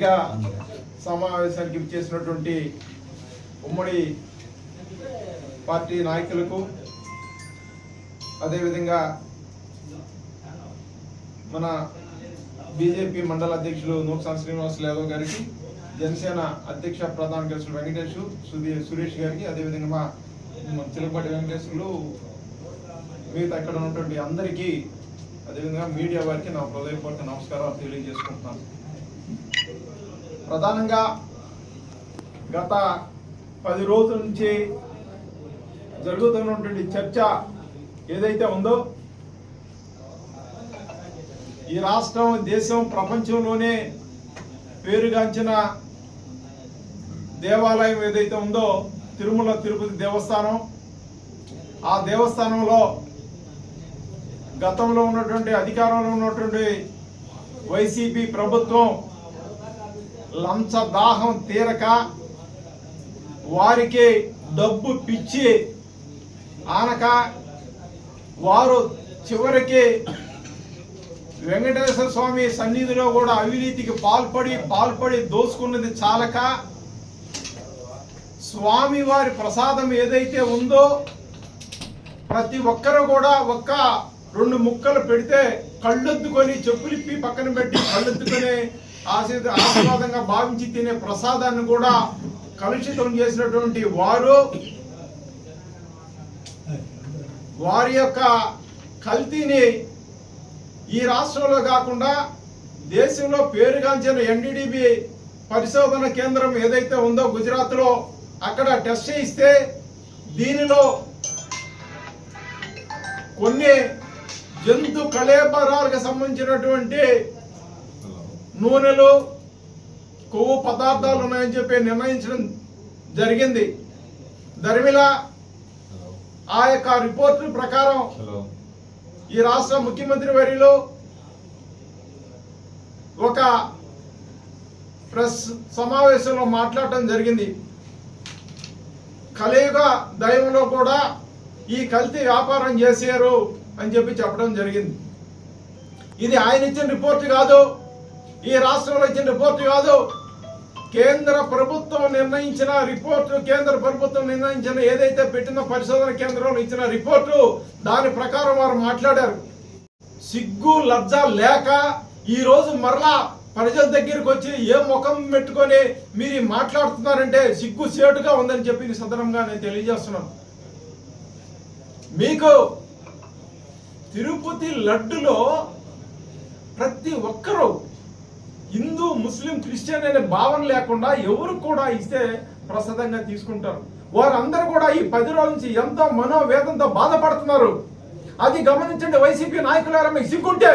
పత్రికా సమావేశానికి చేసినటువంటి ఉమ్మడి పార్టీ నాయకులకు అదేవిధంగా మన బీజేపీ మండల అధ్యక్షులు నూక్సాన్ శ్రీనివాస్ యాదవ్ గారికి జనసేన అధ్యక్ష ప్రధాన కార్యదర్శులు వెంకటేష్ సుధీ సురేష్ గారికి అదేవిధంగా మా మా చిలకపాటి వెంకటేశ్వర్లు మిగతా అక్కడ ఉన్నటువంటి అందరికీ అదేవిధంగా మీడియా వారికి నా హృదయపూర్వక నమస్కారాలు తెలియజేసుకుంటున్నాను. ప్రధానంగా గత పది రోజుల నుంచి జరుగుతున్నటువంటి చర్చ ఏదైతే ఉందో ఈ రాష్ట్రం దేశం ప్రపంచంలోనే పేరుగాంచిన దేవాలయం ఏదైతే ఉందో తిరుమల తిరుపతి దేవస్థానం. ఆ దేవస్థానంలో గతంలో ఉన్నటువంటి అధికారంలో ఉన్నటువంటి వైసీపీ ప్రభుత్వం లంచ దాహం తీరక వారికి డబ్బు పిచ్చి ఆనక వారు చివరికి వెంకటేశ్వర స్వామి సన్నిధిలో కూడా అవినీతికి పాల్పడి పాల్పడి దోసుకున్నది చాలక స్వామి వారి ప్రసాదం ఏదైతే ఉందో ప్రతి ఒక్కరు కూడా ఒక్క రెండు ముక్కలు పెడితే కళ్ళెత్తుకొని చెప్పులిప్పి పక్కన పెట్టి కళ్ళెత్తుకొని ఆశీర్ ఆశీర్వాదంగా భావించి తినే ప్రసాదాన్ని కూడా కలుషితం చేసినటువంటి వారు వారి యొక్క కల్తీని ఈ రాష్ట్రంలో కాకుండా దేశంలో పేరుగాంచిన ఎన్డీడీబీ పరిశోధన కేంద్రం ఏదైతే ఉందో గుజరాత్లో అక్కడ టెస్ట్ చేయిస్తే దీనిలో కొన్ని జంతు కళేబరాలకు సంబంధించినటువంటి నూనెలు కొవ్వు పదార్థాలు ఉన్నాయని చెప్పి నిర్ణయించడం జరిగింది. దరిమిల ఆ యొక్క రిపోర్టు ప్రకారం ఈ రాష్ట్ర ముఖ్యమంత్రి వర్యులు ఒక ప్రెస్ సమావేశంలో మాట్లాడటం జరిగింది. కలియుగ దైవంలో కూడా ఈ కల్తీ వ్యాపారం చేశారు అని చెప్పి చెప్పడం జరిగింది. ఇది ఆయన ఇచ్చిన రిపోర్ట్ కాదు. ఈ రాష్ట్రంలో ఇచ్చిన రిపోర్ట్ కాదు. కేంద్ర ప్రభుత్వం నిర్ణయించిన రిపోర్టు కేంద్ర ప్రభుత్వం నిర్ణయించిన ఏదైతే పెట్టిన పరిశోధన కేంద్రంలో ఇచ్చిన రిపోర్టు దాని ప్రకారం వారు మాట్లాడారు. సిగ్గు లజ్జ లేక ఈరోజు మరలా ప్రజల దగ్గరికి వచ్చి ఏ ముఖం పెట్టుకొని మీరు మాట్లాడుతున్నారంటే సిగ్గు సేటుగా ఉందని చెప్పి సదనంగా నేను తెలియజేస్తున్నాను. మీకు తిరుపతి లడ్డులో ప్రతి ఒక్కరూ ముస్లిం క్రిస్టియన్ అనే భావన లేకుండా ఎవరు కూడా ఇస్తే ప్రసాదంగా తీసుకుంటారు. వారందరూ కూడా ఈ పది రోజుల నుంచి ఎంతో మనోవేదంతో బాధపడుతున్నారు. అది గమనించండి వైసీపీ నాయకులారా మీకు సిగ్గుంటే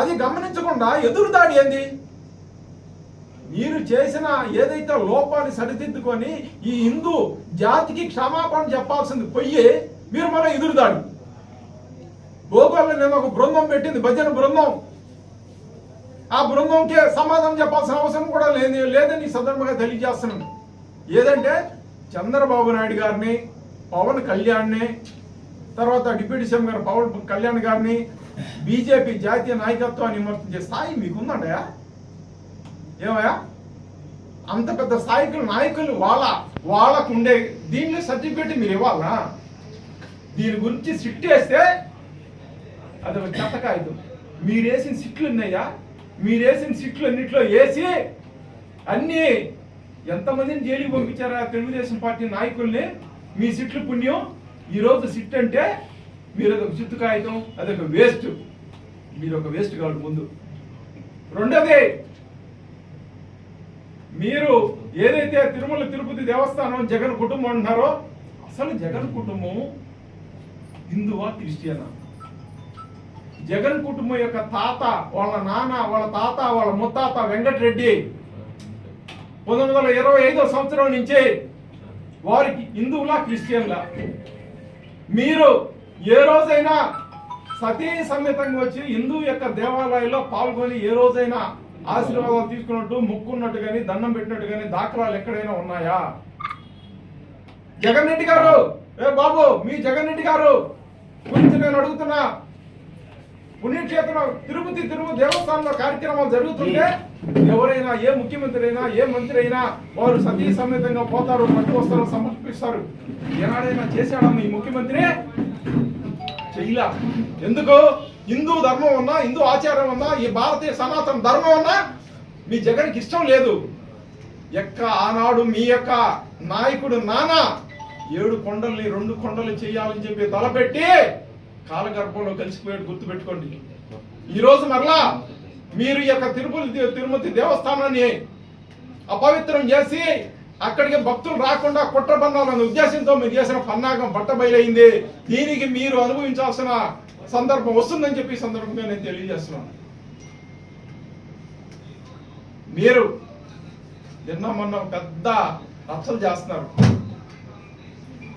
అది గమనించకుండా ఎదురుదాడి ఏంది? మీరు చేసిన ఏదైతే లోపాన్ని సరిదిద్దుకొని ఈ హిందూ జాతికి క్షమాపణ చెప్పాల్సింది పొయ్యి మీరు మళ్ళీ ఎదురుదాడి భోగోళ్ళు నేను ఒక బృందం పెట్టింది భజన బృందం. ఆ బృందంకి సమాధానం చెప్పాల్సిన అవసరం కూడా లేదు లేదని సందర్భంగా తెలియజేస్తున్నాను. ఏదంటే చంద్రబాబు నాయుడు గారిని పవన్ కళ్యాణ్ని తర్వాత డిప్యూటీ సీఎం గారు పవన్ కళ్యాణ్ గారిని బీజేపీ జాతీయ నాయకత్వాన్ని విమర్శించే స్థాయి మీకుందండయా ఏమయ్యా? అంత పెద్ద స్థాయికులు నాయకులు వాళ్ళ వాళ్ళకు ఉండే దీనిలో సర్టిఫికేట్ మీరు ఇవ్వాలనా? దీని గురించి సిట్ వేస్తే అది ఒక చెత్త కాగితం. మీరు వేసిన సిట్లు ఉన్నాయా? మీరేసిన సిట్లు అన్నింటిలో వేసి అన్ని ఎంతమందిని జైలుకి పంపించారా తెలుగుదేశం పార్టీ నాయకుల్ని? మీ సిట్లు పుణ్యం. ఈరోజు సిట్ అంటే మీరు ఒక సిట్టు కాగితం అదొక వేస్ట్. మీరు ఒక వేస్ట్ కాదు ముందు. రెండోది మీరు ఏదైతే తిరుమల తిరుపతి దేవస్థానం జగన్ కుటుంబం అంటున్నారో అసలు జగన్ కుటుంబం హిందువా క్రిస్టియనా? జగన్ కుటుంబం యొక్క తాత వాళ్ళ నాన్న వాళ్ళ తాత వాళ్ళ ముత్తాత వెంకటరెడ్డి పంతొమ్మిది వందల ఇరవై ఐదో సంవత్సరం నుంచి వారికి హిందువులా క్రిస్టియన్లా. మీరు ఏ రోజైనా సతీ సమేతంగా వచ్చి హిందూ యొక్క దేవాలయంలో పాల్గొని ఏ రోజైనా ఆశీర్వాదాలు తీసుకున్నట్టు ముక్కున్నట్టు కానీ దండం పెట్టినట్టు కానీ దాఖలాలు ఎక్కడైనా ఉన్నాయా? జగన్ రెడ్డి గారు ఏ బాబు మీ జగన్ రెడ్డి గారు గురించి నేను అడుగుతున్నా. పుణ్యక్షేత్రం తిరుపతి తిరుపతి దేవస్థానంలో కార్యక్రమాలు జరుగుతుంటే ఎవరైనా ఏ ముఖ్యమంత్రి అయినా ఏ మంత్రి అయినా వారు సతీ సమేతంగా పోతారు పట్టు వస్తారు సమర్పిస్తారు. ఏనాడైనా చేశాడమ్మ ఈ ముఖ్యమంత్రి? చెయ్యలా ఎందుకు? హిందూ ధర్మం ఉన్నా హిందూ ఆచారం ఉన్నా ఈ భారతీయ సనాతన ధర్మం ఉన్నా మీ జగన్కి ఇష్టం లేదు. ఎక్క ఆనాడు మీ యొక్క నాయకుడు నానా ఏడు కొండల్ని రెండు కొండలు చేయాలని చెప్పి తలపెట్టి కాలగర్భంలో కలిసిపోయాడు గుర్తుపెట్టుకోండి. ఈరోజు మరలా మీరు ఈ యొక్క తిరుపతి తిరుమతి దేవస్థానాన్ని అపవిత్రం చేసి అక్కడికి భక్తులు రాకుండా కుట్రబంధాలనే ఉద్దేశంతో మీరు చేసిన పన్నాగం బట్టబయలైంది. దీనికి మీరు అనుభవించాల్సిన సందర్భం వస్తుందని చెప్పి సందర్భంగా నేను తెలియజేస్తున్నాను. మీరు నిన్న మొన్న పెద్ద రచ్చలు చేస్తున్నారు.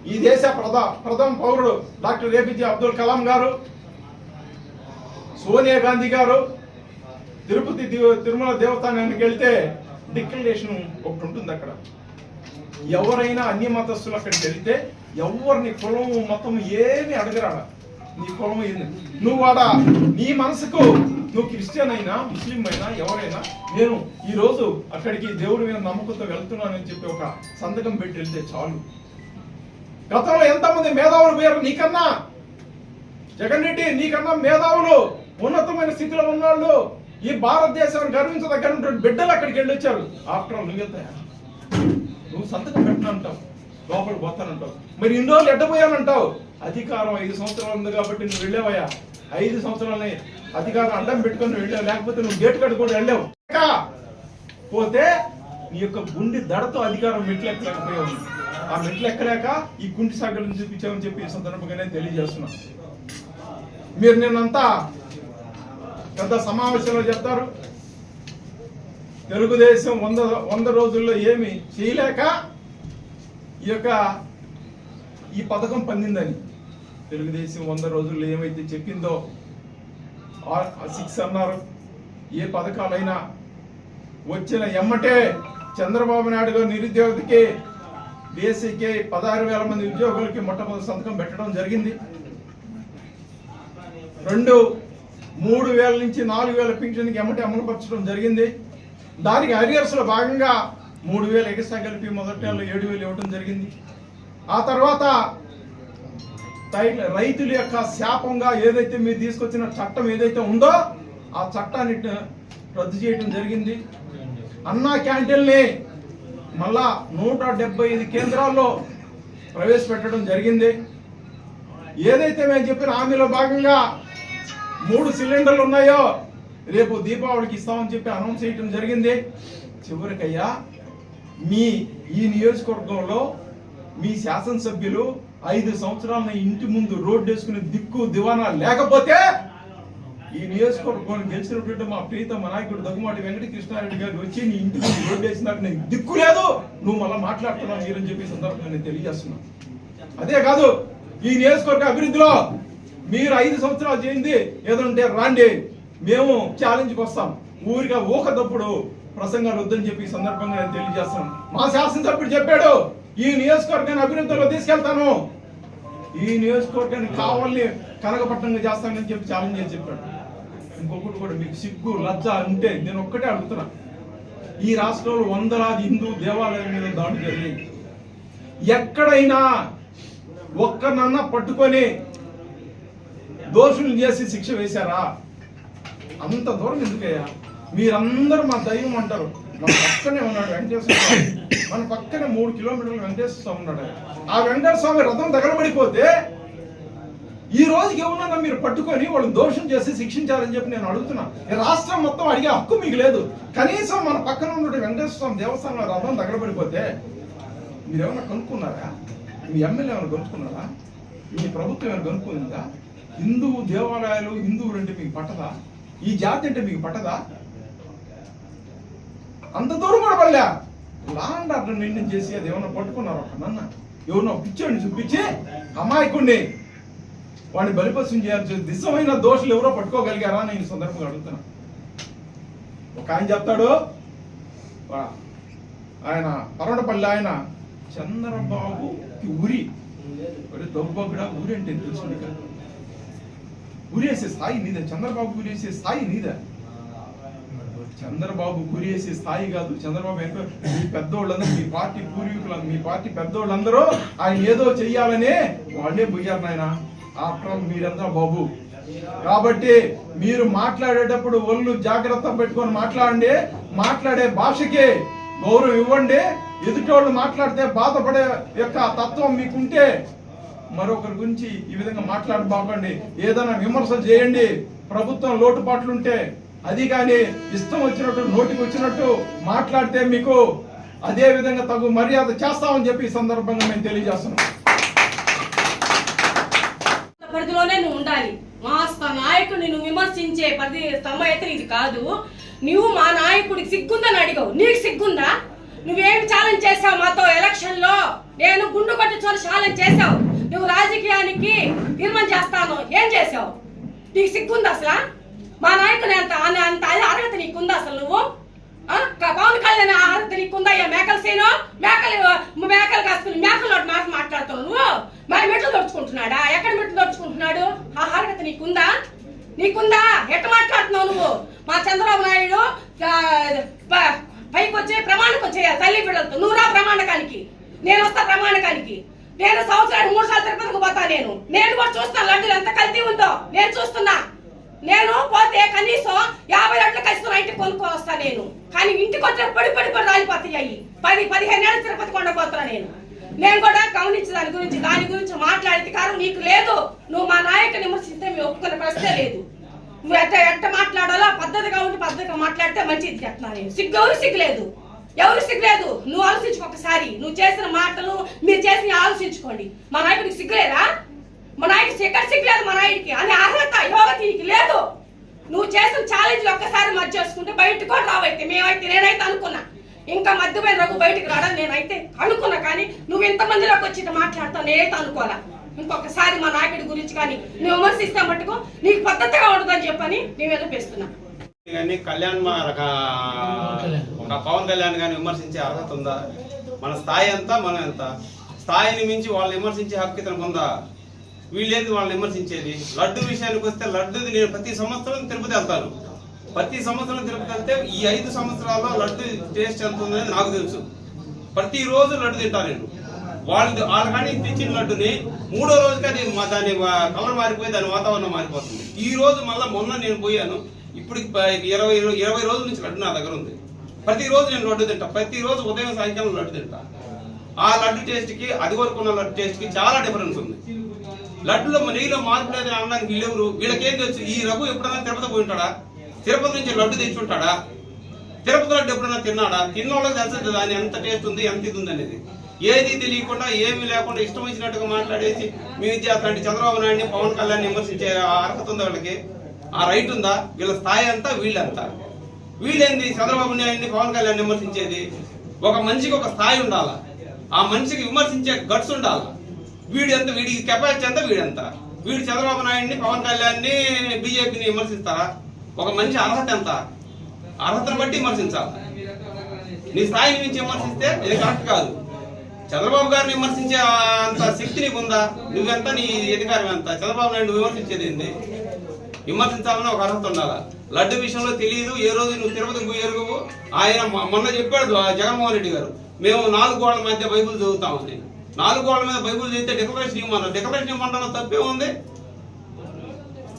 ఈ దేశ ప్రధా ప్రథమ పౌరుడు డాక్టర్ ఏపీజే అబ్దుల్ కలాం గారు సోనియా గాంధీ గారు తిరుపతి తిరుమల దేవస్థానానికి వెళ్తే డిక్లరేషన్ ఒకటి ఉంటుంది అక్కడ. ఎవరైనా అన్య మతస్థులు అక్కడికి వెళ్తే ఎవరిని కులం మతం ఏమి అడగరాడ. నీ కులం ఏంది? నువ్వు ఆడ నీ మనసుకు నువ్వు క్రిస్టియన్ అయినా ముస్లిం అయినా ఎవరైనా నేను ఈ రోజు అక్కడికి దేవుడి మీద నమ్మకంతో వెళ్తున్నానని చెప్పి ఒక సంతకం పెట్టి వెళ్తే చాలు. గతంలో ఎంతమంది మేధావులు పోయారు నీకన్నా? జగన్ రెడ్డి నీకన్నా మేధావులు ఉన్నతమైన స్థితిలో ఉన్నవాళ్ళు ఈ భారతదేశాన్ని గర్వించదగ్గరటువంటి బిడ్డలు అక్కడికి వెళ్ళి వచ్చారు. ఆఫ్టర్ ఆల్ నువ్వు వెళ్తాయా నువ్వు సంతకం పెట్టనంటావు. లోపల పోతానంటావు. మరి ఇన్ని రోజులు ఎడ్డపోయానంటావు అధికారం ఐదు సంవత్సరాలు ఉంది కాబట్టి నువ్వు వెళ్ళావయ్యా. ఐదు సంవత్సరాలని అధికారం అడ్డం పెట్టుకొని వెళ్ళావు. లేకపోతే నువ్వు గేట్ కట్టుకొని వెళ్ళావు. పోతే నీ యొక్క గుండె దడతో అధికారం మెట్లెక్కలేకపోయావు ఆ మెట్లు ఎక్కలేక ఈ కుంటి సాగలను చూపించామని చెప్పి ఈ సందర్భంగానే తెలియజేస్తున్నా. మీరు నిన్నంతా పెద్ద సమావేశంలో చెప్తారు. తెలుగుదేశం వంద వంద రోజుల్లో ఏమి చేయలేక ఈ యొక్క ఈ పథకం పొందిందని తెలుగుదేశం వంద రోజుల్లో ఏమైతే చెప్పిందో సిక్స్ అన్నారు. ఏ పథకాలైనా వచ్చిన ఎమ్మటే చంద్రబాబు నాయుడు గారు నిరుద్యోగికి బేసిక్కి పదహారు వేల మంది ఉద్యోగులకి మొట్టమొదటి సంతకం పెట్టడం జరిగింది. రెండు మూడు వేల నుంచి నాలుగు వేల పింఛన్కి ఎమ్మటి అమలుపరచడం జరిగింది. దానికి అరియర్స్లో భాగంగా మూడు వేలు ఎగసా కలిపి మొదటి నెలలో ఏడు వేలు ఇవ్వడం జరిగింది. ఆ తర్వాత రైతుల యొక్క శాపంగా ఏదైతే మీరు తీసుకొచ్చిన చట్టం ఏదైతే ఉందో ఆ చట్టాన్ని రద్దు చేయడం జరిగింది. అన్నా క్యాంటీన్ని మళ్ళా నూట డెబ్బై ఐదు కేంద్రాల్లో ప్రవేశపెట్టడం జరిగింది. ఏదైతే మేము చెప్పిన హామీలో భాగంగా మూడు సిలిండర్లు ఉన్నాయో రేపు దీపావళికి ఇస్తామని చెప్పి అనౌన్స్ చేయడం జరిగింది. చివరికయ్యా మీ ఈ నియోజకవర్గంలో మీ శాసనసభ్యులు ఐదు సంవత్సరాల ఇంటి ముందు రోడ్డు వేసుకునే దిక్కు దివానా లేకపోతే ఈ నియోజకవర్గం గెలిచినటువంటి మా ప్రీతమ నాయకుడు దగ్గుమాటి వెంకట కృష్ణారెడ్డి గారు వచ్చి నీ ఇంటి రోడ్డు వేసినాక నేను దిక్కు లేదు. నువ్వు మళ్ళీ మాట్లాడుతున్నావు మీరని చెప్పి సందర్భంగా నేను తెలియజేస్తున్నా అదే కాదు ఈ నియోజకవర్గ అభివృద్ధిలో మీరు ఐదు సంవత్సరాలు చేయింది ఏదంటే రాండి. మేము ఛాలెంజ్కి వస్తాం. ఊరిగా ఊకదప్పుడు ప్రసంగాలు వద్దని చెప్పి సందర్భంగా నేను తెలియజేస్తాను మా శాసనసభ్యుడు చెప్పాడు ఈ నియోజకవర్గాన్ని అభివృద్ధిలో తీసుకెళ్తాను. ఈ నియోజకవర్గాన్ని కావాలని కనకపట్నంగా చేస్తానని చెప్పి ఛాలెంజ్ చేసి చెప్పాడు. ఇంకొకటి కూడా మీకు సిగ్గు లజ్జ ఉంటే నేను ఒక్కటే అడుగుతున్నా. ఈ రాష్ట్రంలో వందలాది హిందూ దేవాలయం మీద దాడి జరిగింది. ఎక్కడైనా ఒక్కనన్నా పట్టుకొని దోషులు చేసి శిక్ష వేశారా? అంత దూరం ఎందుకయ్యా? మీరందరూ మా దైవం అంటారు. మన పక్కనే ఉన్నాడు వెంకటేశ్వర స్వామి. మన పక్కనే మూడు కిలోమీటర్లు వెంకటేశ్వర స్వామి ఉన్నాడు. ఆ వెంకటేశ్వర స్వామి రథం తగలబడిపోతే ఈ రోజుకి ఏమన్నా మీరు పట్టుకొని వాళ్ళని దోషం చేసి శిక్షించాలని చెప్పి నేను అడుగుతున్నా. రాష్ట్రం మొత్తం అడిగే హక్కు మీకు లేదు. కనీసం మన పక్కన ఉన్నటువంటి వెంకటేశ్వర స్వామి దేవస్థానంలో రథం తగలబడిపోతే మీరు ఏమైనా కనుక్కున్నారా? మీ ఎమ్మెల్యే ఏమైనా కనుక్కున్నారా? మీ ప్రభుత్వం ఏమైనా కనుక్కుందా హిందూ దేవాలయాలు హిందువులు అంటే మీకు పట్టదా? ఈ జాతి అంటే మీకు పట్టదా? అంత దూరం కూడా పడలే. లాండ్ ఆర్డర్ మెయింటైన్ చేసి అది ఏమన్నా పట్టుకున్నారా? నన్న? ఎవరినో పిచ్చోడిని చూపించి అమాయకుడిని వాడిని బలిపశం చేయాల్సి దిశమైన దోషులు ఎవరో పట్టుకోగలిగారా నేను ఈ సందర్భంగా అడుగుతున్నా ఒక ఆయన చెప్తాడు ఆయన పరవడపల్లి ఆయన చంద్రబాబు ఉరి ఒరే దొబ్బగుడ ఊరి అంటే తెలుసు గురేసే స్థాయి నీదే చంద్రబాబు గురేసే స్థాయి నీదే. చంద్రబాబు గురేసే స్థాయి కాదు చంద్రబాబు వెనుక మీ పెద్దోళ్ళందరూ మీ పార్టీ పూర్వీకులు మీ పార్టీ పెద్దోళ్ళందరూ ఆయన ఏదో చెయ్యాలనే వాళ్ళే పోయారు నాయన. ఆఫ్టర్ ఆల్ మీరంతా బాబు. కాబట్టి మీరు మాట్లాడేటప్పుడు ఒళ్ళు జాగ్రత్త పెట్టుకొని మాట్లాడండి. మాట్లాడే భాషకి గౌరవం ఇవ్వండి. ఎదుటోళ్ళు మాట్లాడితే బాధపడే యొక్క తత్వం మీకుంటే మరొకరి గురించి ఈ విధంగా మాట్లాడబాకండి. ఏదైనా విమర్శలు చేయండి. ప్రభుత్వం లోటుపాట్లుంటే అది కానీ ఇష్టం వచ్చినట్టు నోటికి వచ్చినట్టు మాట్లాడితే మీకు అదే విధంగా తగు మర్యాద చేస్తామని చెప్పి ఈ సందర్భంగా మేము తెలియజేస్తున్నాం. పరిధిలోనే నువ్వు ఉండాలి. మా నాయకుడిని నువ్వు విమర్శించే పరిధి స్తంభం అయితే ఇది కాదు. నువ్వు మా నాయకుడికి సిగ్గుందని అడిగావు. నీకు సిగ్గుందా? నువ్వేం ఛాలెంజ్ చేసావు మాతో ఎలక్షన్లో నేను గుండు కొట్టించుకొని ఛాలెంజ్ చేసావు నువ్వు రాజకీయానికి తీర్మానం చేస్తాను. ఏం చేసావు నీకు సిగ్గుందా అసలు? మా నాయకుని అంత అంత అర్హత నీకుందా అసలు నువ్వు? పవన్ కళ్యాణ్ అర్హత నీకుందా? అయ్యా మేకల సీను? మేకలు మేకలు కాసుకుని మేకలు మాట మాట్లాడుతున్నావు నువ్వు? మరి ఎక్కడ మెట్లు దొడుచుకుంటున్నాడు ఆ అర్హత నీకుందా? నీకుందా? ఎట్ట మాట్లాడుతున్నావు నువ్వు? మా చంద్రబాబు నాయుడు పైకి వచ్చే ప్రమాణకు చేయాలి తల్లి బిడ్డలతో. నువ్వు రా ప్రమాణకానికి. నేను వస్తా ప్రమాణకానికి. నేను సంవత్సరానికి మూడు సార్లు తిరుపతికి పోతా నేను. నేను కూడా చూస్తాను లడ్డూలు ఎంత కల్తీ ఉందో. నేను చూస్తున్నా. నేను పోతే కనీసం యాభై లడ్లు ఖచ్చితంగా ఇంటికి కొనుక్కొని వస్తా నేను. కానీ ఇంటికి వచ్చిన పడి పడి పడి రాలిపోతాయి అయ్యి. పది పదిహేను ఏళ్ళు తిరుపతి కొండ పోతున్నా నేను. నేను కూడా గమనించి దాని గురించి దాని గురించి మాట్లాడే అధికారం నీకు లేదు. నువ్వు మా నాయకుని విమర్శిస్తే మేము ఒప్పుకునే ప్రశ్నే లేదు. నువ్వు ఎట్ట ఎట్ట మాట్లాడాలో పద్ధతిగా ఉండి పద్ధతిగా మాట్లాడితే మంచిది చెప్తున్నా నేను సిగ్గు ఎవరు సిగ్గులేదు ఎవరు సిగ్గులేదు నువ్వు ఆలోచించుకో ఒకసారి. నువ్వు చేసిన మాటలు మీరు చేసిన ఆలోచించుకోండి. మా నాయకుడికి సిగ్గులేదా మా నాయకుడికి ఎక్కడ సిగ్గులేదు మా నాయుడికి అని అర్హత యోగత నీకు లేదు. నువ్వు చేసిన ఛాలెంజ్ ఒక్కసారి మధ్య చేసుకుంటే బయటకు కూడా రావైతే మేమైతే నేనైతే అనుకున్నా. ఇంకా మధ్యమైన రఘు బయటికి రావడం నేనైతే అనుకున్నా కానీ నువ్వు ఇంతమందిలోకి వచ్చి మాట్లాడతావు నేనైతే అనుకోవాలా? ఇంకొకసారి మా నాయకుడి గురించి కానీ నువ్వు విమర్శిస్తే మటుకు నీకు పద్ధతిగా ఉండదని చెప్పని నేను వినిపిస్తున్నా కానీ కళ్యాణ్ పవన్ కళ్యాణ్. గాని విమర్శించే అర్హత ఉందా? మన స్థాయి ఎంత మనం ఎంత? స్థాయిని మించి వాళ్ళు విమర్శించే హక్కు ఇతనికి ఉందా? వీళ్ళేది వాళ్ళని విమర్శించేది? లడ్డు విషయానికి వస్తే లడ్డుది నేను ప్రతి సంవత్సరం తిరుపతి వెళ్తాను. ప్రతి సంవత్సరం తిరుపతి వెళ్తే ఈ ఐదు సంవత్సరాల్లో లడ్డు టేస్ట్ ఎంత ఉందనేది నాకు తెలుసు. ప్రతిరోజు లడ్డు తింటా నేను. వాళ్ళు వాళ్ళ కానీ తెచ్చిన లడ్డుని మూడో రోజుకి అది దాని కలర్ మారిపోయి దాని వాతావరణం మారిపోతుంది. ఈ రోజు మళ్ళీ మొన్న నేను పోయాను. ఇప్పుడు ఇరవై ఇరవై రోజుల నుంచి లడ్డు నా దగ్గర ఉంది. ప్రతిరోజు నేను లడ్డు తింటా. ప్రతి రోజు ఉదయం సాయంకాలం లడ్డు తింటా. ఆ లడ్డు టేస్ట్కి అది వరకు ఉన్న లడ్డు టేస్ట్కి చాలా డిఫరెన్స్ ఉంది. లడ్డులో నెయ్యిలో మార్పు లేదని అనడానికి వీళ్ళెవరు వీళ్ళకేం తెలుసు? ఈ రఘు ఎప్పుడైనా తిరుపతి పోయి ఉంటాడా? తిరుపతి నుంచి లడ్డు తెచ్చుంటాడా? తిరుపతి లడ్డు ఎప్పుడైనా తిన్నాడా? తిన్న వాళ్ళకి దాని ఎంత టేస్ట్ ఉంది ఎంత ఇది ఉంది అనేది. ఏది తెలియకుండా ఏమీ లేకుండా ఇష్టం వచ్చినట్టుగా మాట్లాడేసి మీ విద్యార్థి చంద్రబాబు నాయుడిని పవన్ కళ్యాణ్ విమర్శించే ఆ అర్హత ఉందా వాళ్ళకి? ఆ రైట్ ఉందా? వీళ్ళ స్థాయి అంతా వీళ్ళంతా. వీళ్ళేంది? చంద్రబాబు నాయుడిని పవన్ కళ్యాణ్ విమర్శించేది? ఒక మనిషికి ఒక స్థాయి ఉండాలా? ఆ మనిషికి విమర్శించే గట్స్ ఉండాలా? వీడి ఎంత వీడి కెపాసిటీ ఎంత వీడంతా. వీడు చంద్రబాబు నాయుడిని పవన్ కళ్యాణ్ని బీజేపీని విమర్శిస్తారా? ఒక మంచి అర్హత ఎంత? అర్హతను బట్టి విమర్శించాలి. నీ స్థాయిని మించి విమర్శిస్తే ఇది కరెక్ట్ కాదు. చంద్రబాబు గారిని విమర్శించే అంత శక్తి నీకు ఉందా నువ్వెంత నీ అధికారం ఎంత? చంద్రబాబు నాయుడు విమర్శించేది ఏంది? విమర్శించాలని ఒక అర్హత ఉండాలా? లడ్డు విషయంలో తెలియదు ఏ రోజు నువ్వు తిరుపతికి ఎరుగవు? ఆయన మొన్న చెప్పాడు జగన్మోహన్ రెడ్డి గారు మేము నాలుగు గోడల మధ్య బైబుల్ చదువుతామని నాలుగు గోడల మీద బైబుల్ చదివితే డిక్లరేషన్ ఇవ్వమన్నారు. డిక్లరేషన్ ఇవ్వమంటాను తప్పే ఉంది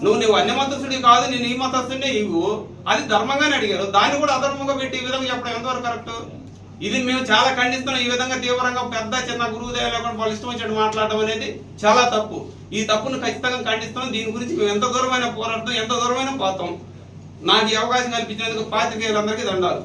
నువ్వు నువ్వు అన్ని మతస్థుడి కాదు నేను ఈ మతస్థుడినే ఇవ్వు. అది ధర్మంగానే అడిగారు. దాన్ని కూడా అధర్మంగా పెట్టి ఈ విధంగా చెప్పడం ఎంతవరకు కరెక్ట్ ఇది మేము చాలా ఖండిస్తున్నాం. ఈ విధంగా తీవ్రంగా పెద్ద చిన్న గురువుదేవ లేకుండా వాళ్ళు ఇష్టం వచ్చినట్టు మాట్లాడడం అనేది చాలా తప్పు. ఈ తప్పును ఖచ్చితంగా ఖండిస్తున్నాం. దీని గురించి మేము ఎంత దూరమైన పోరాడతాం ఎంత దూరమైన పోతాం నాకు ఈ అవకాశం కల్పించినందుకు పాత్రికేయులందరికీ దండాలు.